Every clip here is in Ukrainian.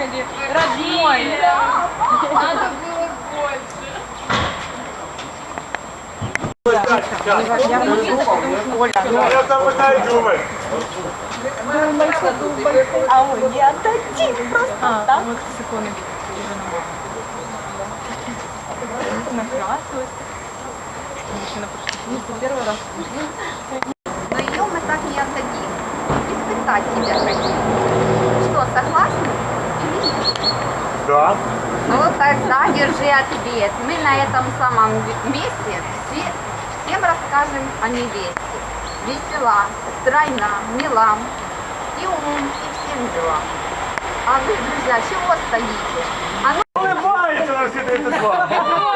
приехали, родной. Надо было больше. Я там пытаюсь думать. Думай, что думай. А он не отдадим просто а, так. Вот с иконой уже на Мужчина пришел. Первый раз. Но ее мы так не отдадим. Испытать тебя хотим. Что, согласны? Да. Ну тогда держи ответ. Мы на этом самом месте все, всем расскажем о невесте. Весела, стройна, мила и ум, и всем делам. А вы, друзья, чего стоите? А ну Улыбається на всі 32.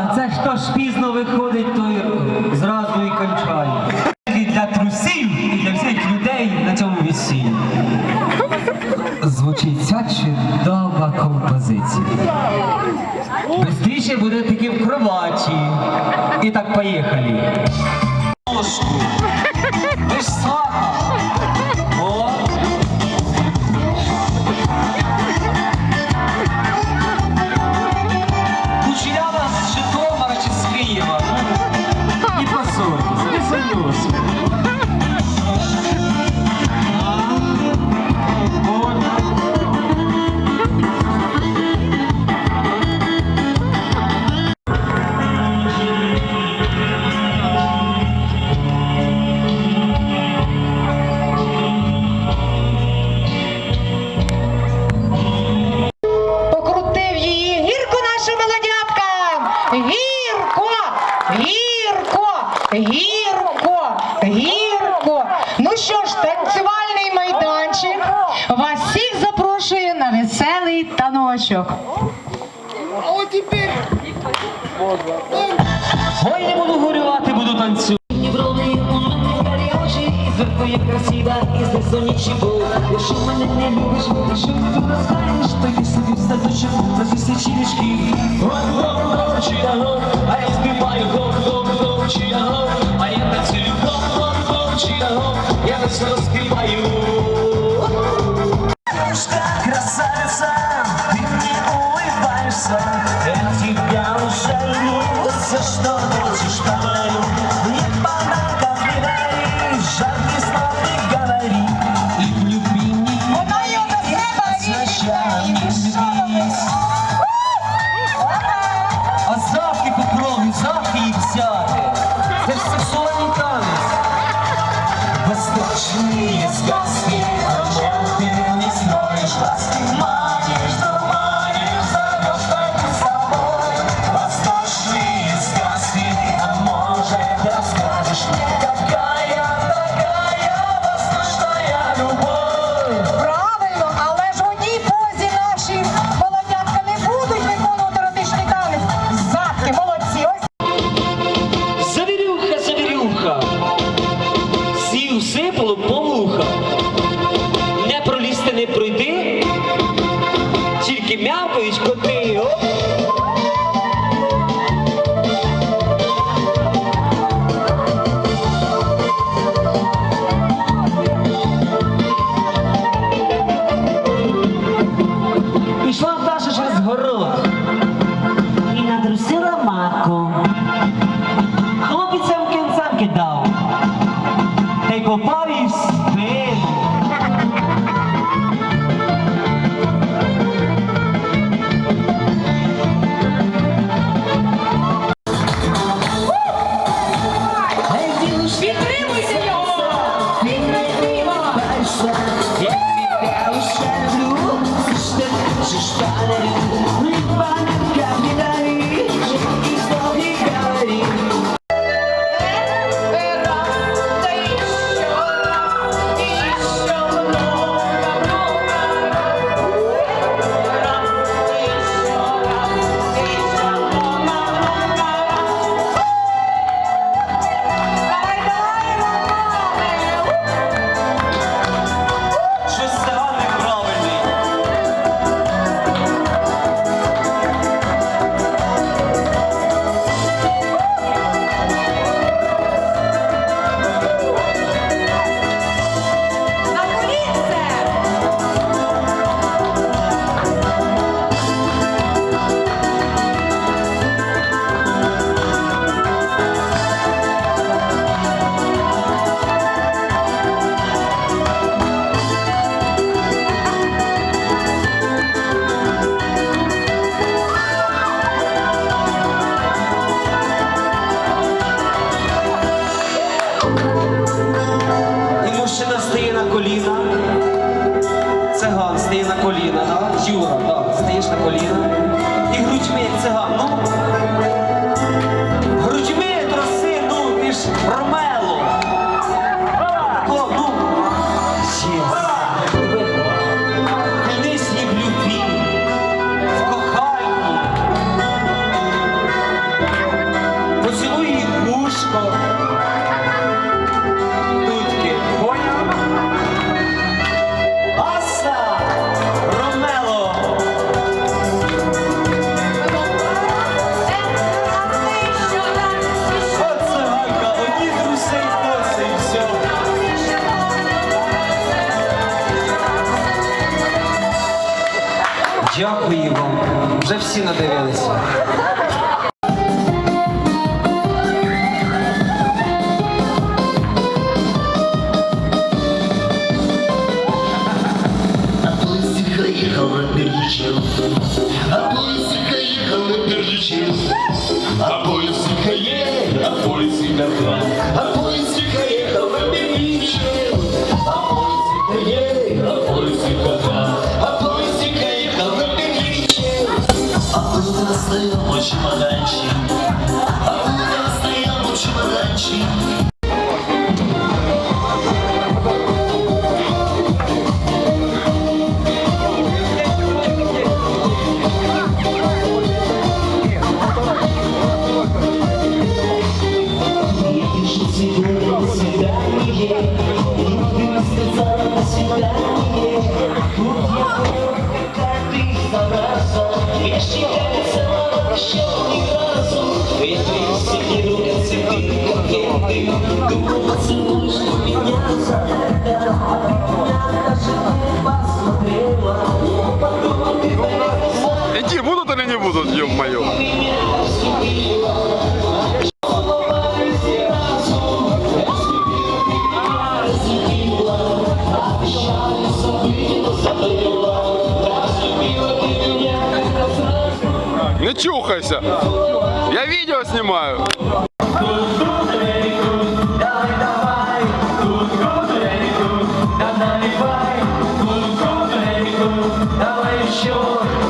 А, це то ж пізно виходить, той зразу і кончає. І для трусів, і для всіх людей на цьому весіллі. Звучить ця чудова композиція. Бистріше буде таки в кроваті. І так поїхали. Таночок. Ой, не буду горювати, буду танцювати. Зверху красива і знизу нічого Якщо мене не любиш, якщо ти розкаєш То я собі в садочок на тисячі Гон-гон-гон, чия-гон А я співаю гон-гон-гон, чия-гон А я танцюю гон-гон-гон, чия-гон Я весело співаю сексуальний танець. Восточные сказки Дякую вам. Вже всі надивилися. А поїздка їхала, держи чим, а поїздка є, а поїздка там. hoş madenci Иди, будут или не будут, ё-моё? Не чухайся! Я видео снимаю! よ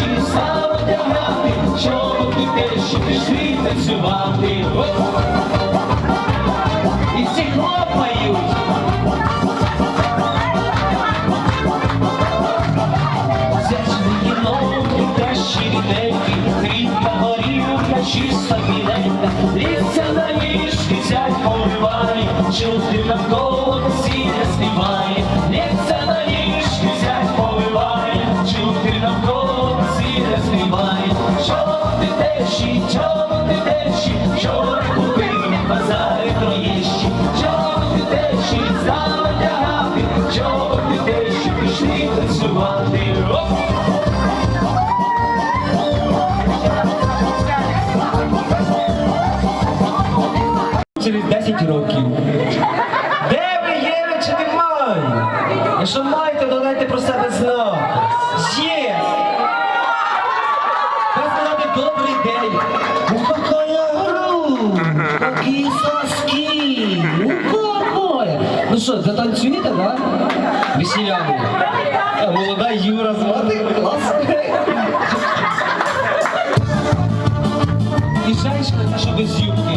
наші саудягати, чоловіки тещі пішли танцювати. І всі хлопають. Зячні ноги, тещі ріденькі, хріб та горілка, чиста білетка, на ніжки, сядь поливає, чути навколо сіня снімає. Соски, соски. Ну какое? Ну что, затанцюєте, да? Веселяну. Молода Юра звати, клас. І шайшка, що без юбки.